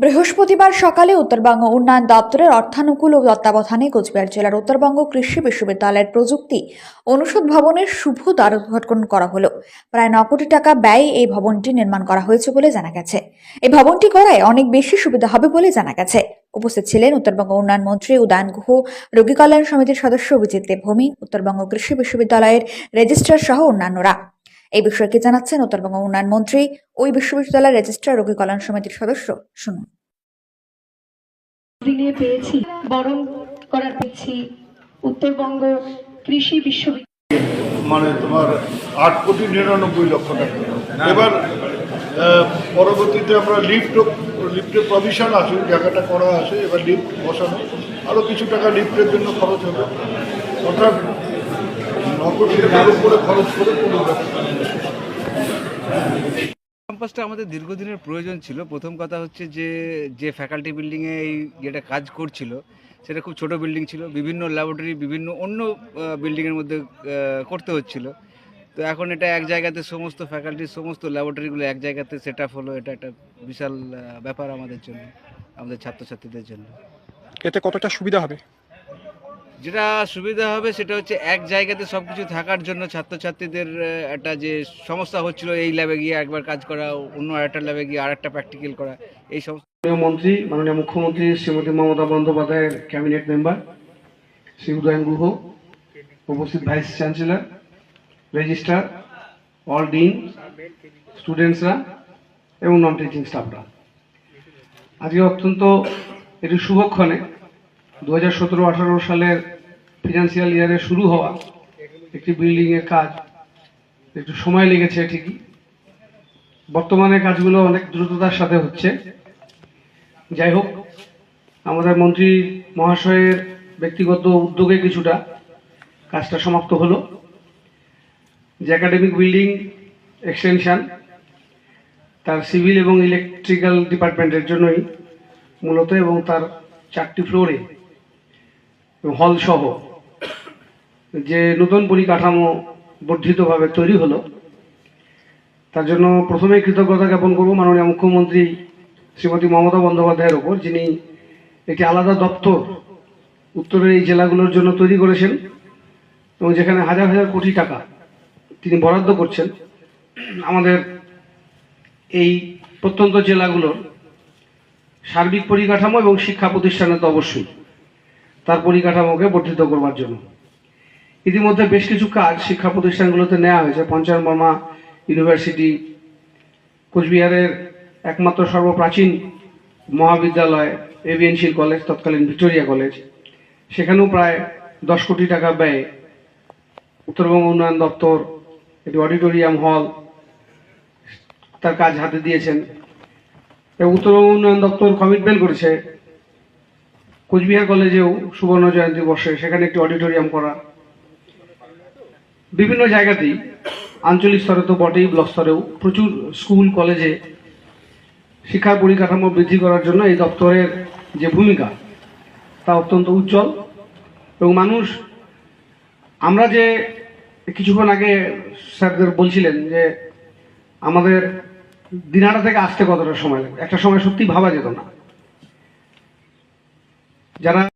বৃহস্পতিবার সকালে উত্তরবঙ্গ উন্নয়ন দপ্তরের অর্থানুকূল ও তত্ত্বাবধানে কোচবিহার জেলার উত্তরবঙ্গ কৃষি বিশ্ববিদ্যালয়ের প্রযুক্তি অনুষদ ভবনের শুভ উদ্ঘাটন করা হলো। প্রায় ন কোটি টাকা ব্যয়ে এই ভবনটি নির্মাণ করা হয়েছে বলে জানা গেছে। এই ভবনটি করায় অনেক বেশি সুবিধা হবে বলে জানা গেছে। উপস্থিত ছিলেন উত্তরবঙ্গ উন্নয়ন মন্ত্রী উদয়ন গুহ, রোগী কল্যাণ সমিতির সদস্য অভিজিৎ দেবভূমি, উত্তরবঙ্গ কৃষি বিশ্ববিদ্যালয়ের রেজিস্ট্রার সহ অন্যান্যরা। এই বিষয়ে কি জানাচ্ছেন? উত্তরবঙ্গ উন্নয়ন মন্ত্রী ওই বিশ্ববিদ্যালয়ের রেজিস্ট্রার রোগী কল্যাণ সমিতির সদস্য। শুনুন। পেয়েছি বরণ করার পেয়েছি উত্তরবঙ্গ কৃষি বিশ্ববিদ্যালয়। মানে তোমার আট কোটি নিরানব্বই লক্ষ টাকা। এবার আহ, পরবর্তীতে আমরা লিফট লিফটের প্রভিশন আছে জায়গাটা করা আছে এবার লিফট বসানো। আরও কিছু টাকা লিফটের জন্য খরচ হবে। অর্থাৎ ক্যাম্পাসটা আমাদের দীর্ঘদিনের প্রয়োজন ছিল। প্রথম কথা হচ্ছে যে যে ফ্যাকাল্টি বিল্ডিংয়ে এই যেটা কাজ করছিল, সেটা খুব ছোট বিল্ডিং ছিল। বিভিন্ন ল্যাবরেটরি বিভিন্ন অন্য বিল্ডিংয়ের মধ্যে করতে হচ্ছিল। তো এখন এটা এক জায়গাতে সমস্ত ফ্যাকাল্টির সমস্ত ল্যাবরেটরিগুলো এক জায়গাতে সেট আপ হলো। এটা একটা বিশাল ব্যাপার আমাদের জন্য, আমাদের ছাত্রছাত্রীদের জন্য। এতে কতটা সুবিধা হবে? যেটা সুবিধা হবে সেটা হচ্ছে এক জায়গাতে সব কিছু থাকার জন্য ছাত্রছাত্রীদের একটা যে সমস্যা হচ্ছিল এই ল্যাবে গিয়ে একবার কাজ করা, অন্য আরেকটা ল্যাবে গিয়ে আরেকটা প্র্যাকটিক্যাল করা, এই সমস্ত মন্ত্রী, মাননীয় মুখ্যমন্ত্রী শ্রীমতী মমতা বন্দ্যোপাধ্যায়ের ক্যাবিনেট মেম্বার শ্রী উদয়ন গুহ, উপস্থিত vice chancellor registrar all dean স্টুডেন্টসরা এবং নন টিচিং স্টাফরা আজকে অত্যন্ত একটি শুভক্ষণে দু হাজার সতেরো সালের ফিনান্সিয়াল ইয়ারে শুরু হওয়া একটি বিল্ডিংয়ের কাজ। একটু সময় লেগেছে ঠিকই। বর্তমানে কাজগুলো অনেক দ্রুততার সাথে হচ্ছে। যাই হোক, আমাদের মন্ত্রী মহাশয়ের ব্যক্তিগত উদ্যোগে কিছুটা কাজটা সমাপ্ত হলো। যে একাডেমিক বিল্ডিং এক্সটেনশান তার সিভিল এবং ইলেকট্রিক্যাল ডিপার্টমেন্টের জন্যই মূলত এবং তার চারটি ফ্লোরে হল সহ যে নতুন পরিকাঠামো বর্ধিতভাবে তৈরি হলো, তার জন্য প্রথমে কৃতজ্ঞতা জ্ঞাপন করব মাননীয় মুখ্যমন্ত্রী শ্রীমতী মমতা বন্দ্যোপাধ্যায়ের ওপর, যিনি একটি আলাদা দপ্তর উত্তরের এই জেলাগুলোর জন্য তৈরি করেছেন এবং যেখানে হাজার হাজার কোটি টাকা তিনি বরাদ্দ করছেন। আমাদের এই প্রত্যন্ত জেলাগুলোর সার্বিক পরিকাঠামো এবং শিক্ষা প্রতিষ্ঠানে তো অবশ্যই। তার পরিকাঠামোকে বর্ধিত করবার জন্য। ইতিমধ্যে বেশ কিছু কাজ শিক্ষা প্রতিষ্ঠানগুলোতে নেওয়া হয়েছে। পঞ্চায়ন বর্মা ইউনিভার্সিটি, কোচবিহারের একমাত্র সর্বপ্রাচীন মহাবিদ্যালয় এভিএনসির কলেজ, তৎকালীন ভিক্টোরিয়া কলেজ। সেখানেও প্রায় দশ কোটি টাকা ব্যয়ে উত্তরবঙ্গ উন্নয়ন দপ্তর, একটি অডিটোরিয়াম হল তার কাজ হাতে দিয়েছেন। এবং উত্তরবঙ্গ উন্নয়ন দপ্তর কমিটমেন্ট করেছে কোচবিহার কলেজেও সুবর্ণ জয়ন্তী বর্ষে সেখানে একটি অডিটোরিয়াম করা। বিভিন্ন জায়গাতেই আঞ্চলিক স্তরে তো বটেই, ব্লক স্তরেও প্রচুর স্কুল, কলেজে শিক্ষার পরিকাঠামো বৃদ্ধি করার জন্য এই দপ্তরের যে ভূমিকা, তা অত্যন্ত উজ্জ্বল এবং মানুষ, আমরা যে কিছুক্ষণ আগে স্যারদের বলছিলেন যে আমাদের দিনাটা থেকে আসতে কতটা সময় লাগে, একটা সময় সত্যি ভাবা যেত না। ya nada.